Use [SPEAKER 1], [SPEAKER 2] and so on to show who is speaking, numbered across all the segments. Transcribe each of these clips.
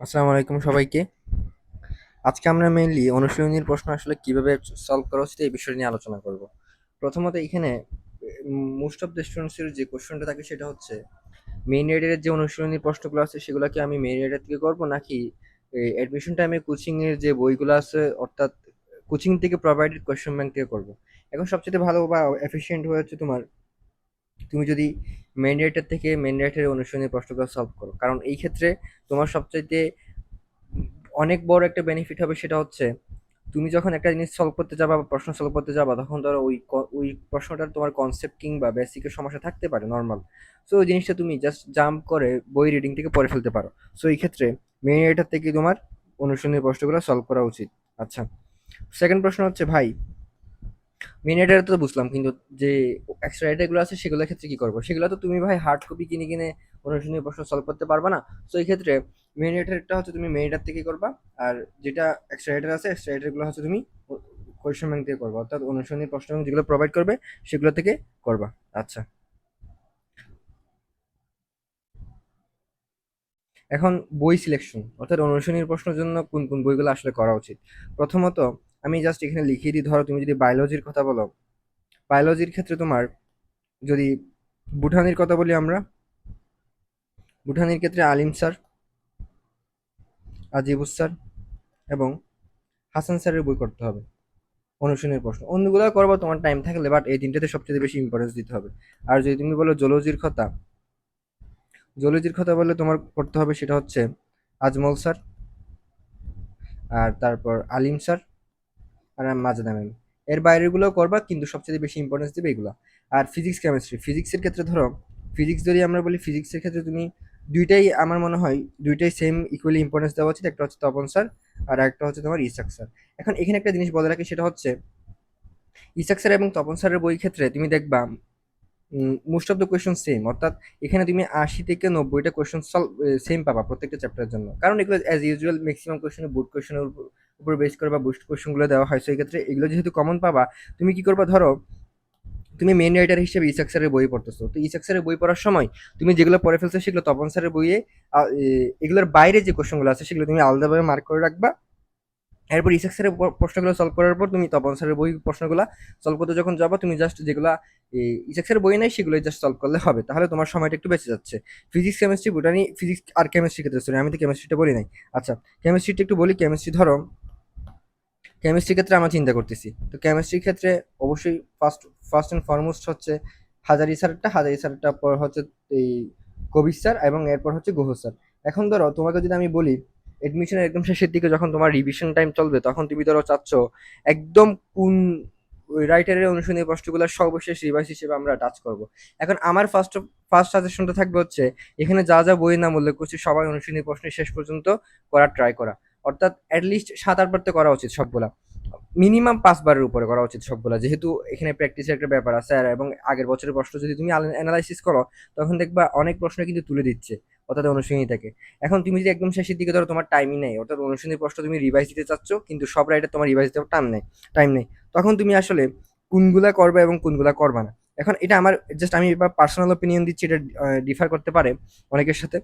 [SPEAKER 1] আসসালামু আলাইকুম সবাইকে। আজকে আমরা মেইনলি অনুশীলনীর প্রশ্ন আসলে কীভাবে সলভ করা উচিত এই বিষয় নিয়ে আলোচনা করব। প্রথমত এখানে মোস্ট অফ দ্য স্টুডেন্টসের যে কোশ্চেনটা থাকে সেটা হচ্ছে মেইন এর যে অনুশীলনীর প্রশ্নগুলো আছে সেগুলোকে আমি মেইন এর থেকে করব নাকি অ্যাডমিশন টাইমে কোচিং এর যে বইগুলো আছে, অর্থাৎ কোচিং থেকে প্রোভাইডেড কোশ্চেন ব্যাংক থেকে করব। এখন সবচেয়ে ভালো বা এফিশিয়েন্ট হয়ে হচ্ছে তোমার তুমি যদি মেন রাইটার থেকে মেন রাইটারের অনুশীলনী প্রশ্নগুলো সলভ করো। কারণ এই ক্ষেত্রে তোমার সবচাইতে অনেক বড় একটা বেনিফিট হবে সেটা হচ্ছে, তুমি যখন একটা জিনিস সলভ করতে যাবা বা প্রশ্ন সলভ করতে যাবা, তখন ধরো ওই ওই প্রশ্নটার তোমার কনসেপ্ট কিংবা বেসিকের সমস্যা থাকতে পারে নর্মাল সো ওই জিনিসটা তুমি জাস্ট জাম্প করে বই রিডিং থেকে পড়ে ফেলতে পারো। সো এই ক্ষেত্রে মেন রাইটার থেকে তোমার অনুশীলনী প্রশ্নগুলো সলভ করা উচিত। আচ্ছা। সেকেন্ড প্রশ্ন হচ্ছে, ভাই মেন রাইটার তো বুঝলাম, কিন্তু যে এক্সট্রা রাইটারগুলো আছে সেগুলোর ক্ষেত্রে কি করব? সেগুলো তো তুমি ভাই হার্ড কপি কিনে কিনে অনুশীলনী প্রশ্ন সলভ করতে পারবা না। তো এই ক্ষেত্রে মেন হচ্ছে তুমি মেন রাইটার থেকে করবা, আর যেটা এক্সট্রা রাইটার আছে এক্সট্রা রাইটারগুলো হচ্ছে তুমি কোয়েশ্চেন ব্যাংক থেকে করবা। অর্থাৎ অনুশীলনী প্রশ্ন যেগুলো প্রোভাইড করবে, সেগুলো থেকে করবা। আচ্ছা। এখন বই সিলেকশন অর্থাৎ অনুশীলনীর প্রশ্নের জন্য কোন কোন বইগুলো আসলে করা উচিত? প্রথমত আমি জাস্ট এখানে লিখিয়ে দিই, ধরো তুমি যদি বায়োলজির কথা বলো বায়োলজির ক্ষেত্রে তোমার যদি বুঠানির কথা বলি আমরা, বুঠানির ক্ষেত্রে আলিম স্যার, আজিবুস স্যার এবং হাসান স্যারের বই করতে হবে, অনুশীলনের প্রশ্ন। অন্যগুলো করব, তোমার টাইম থাকলে বাট এই তিনটাতে সবচেয়ে বেশি ইম্পর্টেন্স দিতে হবে। আর যদি তুমি বলো জলজির কথা জলজির কথা বললে তোমার করতে হবে সেটা হচ্ছে আজমল স্যার, আর তারপর আলিম স্যার আর ম্যাম এর বাইরেগুলো করবা, কিন্তু সবচেয়ে বেশি ইম্পর্টেন্স দেবে এগুলো। আর ফিজিক্স কেমিস্ট্রি ফিজিক্সের ক্ষেত্রে ধরো ফিজিক্স যদি আমরা বলি ফিজিক্সের ক্ষেত্রে তুমি দুইটাই আমার মনে হয় দুইটাই সেম ইকুয়ালি ইম্পর্টেন্স দেওয়া উচিত। একটা হচ্ছে তপন স্যার আর একটা হচ্ছে তোমার ইসাক স্যার এখন এখানে একটা জিনিস বলে রাখি, সেটা হচ্ছে ইসাক স্যার এবং তপন স্যারের বই ক্ষেত্রে তুমি দেখবা most of the question same অর্থাৎ এখানে তুমি আশি থেকে নব্বইটা কোয়েশ্চন সলভ সেম পাবা প্রত্যেকটা চ্যাপ্টারের জন্য। কারণ এগুলো অ্যাজ ইউজুয়াল ম্যাক্সিমাম কোয়েশ্চেন বুট কোয়েশ্চেনের উপর বেস করে বা বুস্ট কোয়েশ্চেনগুলো দেওয়া হয়। সেই ক্ষেত্রে এগুলো যেহেতু কমন পাবা, তুমি কি করবা? ধরো, তুমি মেন রাইটার হিসেবে ইসাক স্যারের বই পড়তেছো। তো ইসাক স্যারের বই পড়ার সময় তুমি যেগুলো পড়ে ফেলছো সেগুলো তপন স্যারের বইয়ে এগুলোর বাইরে যে কোশ্চেনগুলো আছে সেগুলো তুমি আলাদাভাবে মার্ক করে রাখবা। এরপর ইসাক স্যারের প্রশ্নগুলো সলভ করার পর তুমি তপন স্যারের বই প্রশ্নগুলো সলভ করতে যখন যাব, তুমি জাস্ট যেগুলো ইসাক স্যারের বই নাই সেগুলোই জাস্ট সলভ করলে হবে। তাহলে তোমার সময়টা একটু বেঁচে যাচ্ছে। ফিজিক্স কেমিস্ট্রি বুটানি ফিজিক্স আর কেমিস্ট্রি ক্ষেত্রে সরি আমি তো কেমিস্ট্রিটা বলি নাই। আচ্ছা কেমিস্ট্রিটা একটু বলি। কেমিস্ট্রি ধরো কেমিস্ট্রির ক্ষেত্রে আমরা চিন্তা করতেছি। তো কেমিস্ট্রির ক্ষেত্রে অবশ্যই ফার্স্ট ফার্স্ট অ্যান্ড ফরমোস্ট হচ্ছে হাজারি স্যারটা হাজারি স্যারটা পর হচ্ছে এই কবির স্যার এবং এরপর হচ্ছে গুহ স্যার এখন ধরো তোমাকে যদি আমি বলি এডমিশনের একদম শেষের দিকে যখন তোমার রিভিশন টাইম চলবে, তখন তুমি ধরো চাচ্ছ একদম কোন রাইটারের অনুশীলনী প্রশ্নগুলো সর্বশেষ রিভাইস হিসেবে আমরা টাচ করব। এখন আমার ফার্স্ট ফার্স্ট সাজেশনটা থাকবে হচ্ছে, এখানে যা যা বইয়ের নাম উল্লেখ করছি সবাই অনুশীলনী প্রশ্ন শেষ পর্যন্ত করার ট্রাই করা। অর্থাৎ অ্যাটলিস্ট সাত, আটবার তো করা উচিত সবগুলা। মিনিমাম পাঁচবারের উপরে করা উচিত সবগুলা। যেহেতু এখানে প্র্যাকটিসের একটা ব্যাপার আছে, আর এবং আগের বছরের প্রশ্ন যদি তুমি অ্যানালাইসিস করো, তখন দেখবা অনেক প্রশ্ন কিন্তু তুলে দিচ্ছে, অর্থাৎ অনুশীলনী থেকে এখন তুমি যদি একদম শেষের দিকে ধরো, তোমার টাইমই নেই, অর্থাৎ অনুশীলনী প্রশ্ন তুমি রিভাইজ দিতে চাচ্ছ, কিন্তু সব রাইটার তোমার রিভাইজ দিতে টাইম নেই টাইম নেই। তখন তুমি আসলে কোনগুলা করবে এবং কোনগুলা করবা না। এখন এটা আমার জাস্ট আমি এবার পার্সোনাল ওপিনিয়ন দিচ্ছি, এটা ডিফার করতে পারে অনেকের সাথে।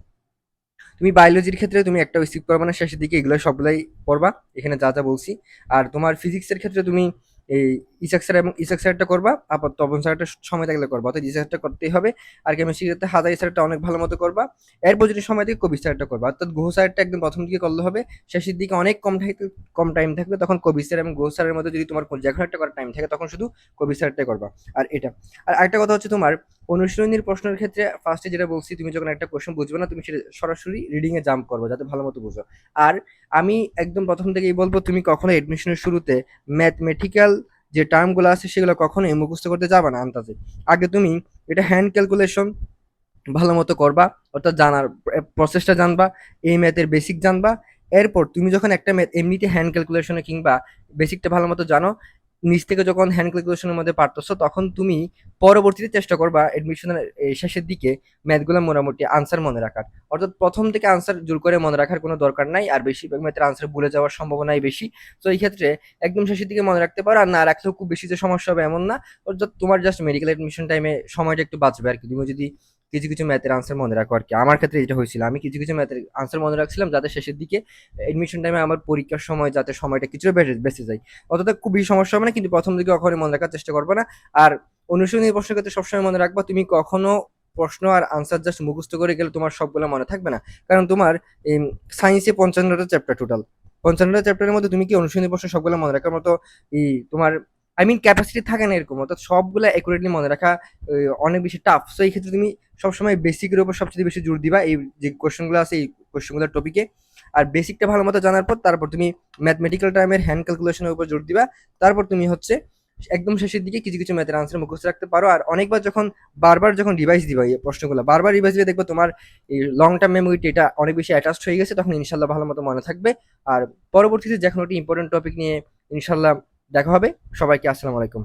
[SPEAKER 1] তুমি বায়োলজির ক্ষেত্রে তুমি একটা স্কিপ করবে না শেষের দিকে এগুলো সবগুলাই পড়বা, এখানে যা যা বলছি। আর তোমার ফিজিক্সের ক্ষেত্রে তুমি এই ইসাক স্যার এবং ইসাক স্যারটা করবা আবার তপন স্যারটা সময় থাকলে করবা। অর্থাৎ ইসাক স্যারটা করতেই হবে। আর কেমিস্ট্রি ক্ষেত্রে হাজারি স্যারটা অনেক ভালো মতো করবা। এরপর যদি সময় থেকে কবি স্যারটা করবা। অর্থাৎ গুহ স্যারটা একদম প্রথম দিকে করলে হবে। শেষের দিকে অনেক কম থাকতে কম টাইম থাকবে। তখন কবি স্যার এবং গুহ স্যারের মধ্যে যদি তোমার যে কোনো একটা করার টাইম থাকে, তখন শুধু কবি স্যারটাই করবা। আর এটা। আর আরেকটা কথা হচ্ছে তোমার, অনুশীলনীর প্রশ্নের ক্ষেত্রে ফার্স্টে যেটা বলছি, তুমি যখন একটা কোশ্চেন বুঝবে না, তুমি সেটা সরাসরি রিডিং এ জাম্প করব, যাতে ভালো মতো বুঝো। আর আমি একদম প্রথম থেকেই বলব, তুমি কখনো এডমিশনের শুরুতে ম্যাথমেটিক্যাল যে টার্মগুলো আছে সেগুলো কখনোই মুখস্থ করতে যাবে না আন্দাজে। আগে তুমি এটা হ্যান্ড ক্যালকুলেশন ভালো মতো করবা, অর্থাৎ জানার প্রসেসটা জানবা, এই ম্যাথের বেসিক জানবা, এরপর তুমি যখন একটা ম্যাথ এমনিতে হ্যান্ড ক্যালকুলেশনে কিংবা বেসিকটা ভালো মতো জানো নিচ থেকে যখন হ্যান্ড ক্যালকুলেশনের মধ্যে পারতেছো তখন তুমি পরবর্তীতে চেষ্টা করবা এডমিশনের শেষের দিকে ম্যাথগুলো মোটামুটি আনসার মনে রাখার। অর্থাৎ প্রথম থেকে আনসার জোর করে মনে রাখার কোনো দরকার নাই, আর বেশিরভাগ ম্যাথের আনসার ভুলে যাওয়ার সম্ভাবনাই বেশি। তো এই ক্ষেত্রে একদম শেষের দিকে মনে রাখতে পারো, আর না রাখলেও খুব বেশি যে সমস্যা হবে এমন না। অর্থাৎ তোমার জাস্ট মেডিকেল এডমিশন টাইমে সময়টা একটু বাঁচবে আর কি তুমি যদি কিছু কিছু ম্যাথের আনসার মনে রাখো আর কি। আমার ক্ষেত্রে এটা হয়েছিল। আমি কিছু কিছু ম্যাথের আনসার মনে রাখছিলাম যাতে শেষের দিকে এডমিশন টাইমে আমার পরীক্ষার সময় যাতে সময়টা কিছুটা বেড়ে বেঁচে যায়। অতটা খুবই সমস্যা হবে না, কিন্তু প্রথম দিকে কখনোই মনে রাখার চেষ্টা করবে না। আর অনুশীলনী প্রশ্নের ক্ষেত্রে সবসময় মনে রাখবা, তুমি কখনো প্রশ্ন আর আনসার জাস্ট মুখস্থ করে গেলে তোমার সবগুলো মনে থাকবে না। কারণ তোমার এই সায়েন্সে পঞ্চান্নটা চ্যাপ্টার টোটাল পঞ্চান্নটা চ্যাপ্টারের মধ্যে তুমি কি অনুশীলনী প্রশ্ন সবগুলো মনে রাখার মতো এই তোমার আই মিন ক্যাপাসিটি থাকে না এরকম, অর্থাৎ সবগুলো অ্যাকুরেটলি মনে রাখা অনেক বেশি টাফ সো এই ক্ষেত্রে তুমি সবসময় বেসিকের উপর সবচেয়ে বেশি জোর দিবা এই যে কোয়েশ্চেনগুলো আছে, এই কোয়েশ্চেনগুলোর টপিকে আর বেসিকটা ভালো মতো জানার পর তারপর তুমি ম্যাথমেটিক্যাল টাইমের হ্যান্ড ক্যালকুলেশনের উপর জোর দিবা। তারপর তুমি হচ্ছে একদম শেষের দিকে কিছু কিছু ম্যাথের আনসার মুখস্থ রাখতে পারো। আর অনেকবার যখন, বারবার যখন রিভাইজ দিবা এই প্রশ্নগুলো, বারবার রিভাইজ দিলে দেখব তোমার এই লং টার্ম মেমোরিটি এটা অনেক বেশি অ্যাটাচড হয়ে গেছে, তখন ইনশাল্লাহ ভালো মতো মনে থাকবে। আর পরবর্তীতে যখন একটি ইম্পর্টেন্ট টপিক নিয়ে ইনশাল্লাহ দেখা হবে। সবাইকে আসসালামু আলাইকুম।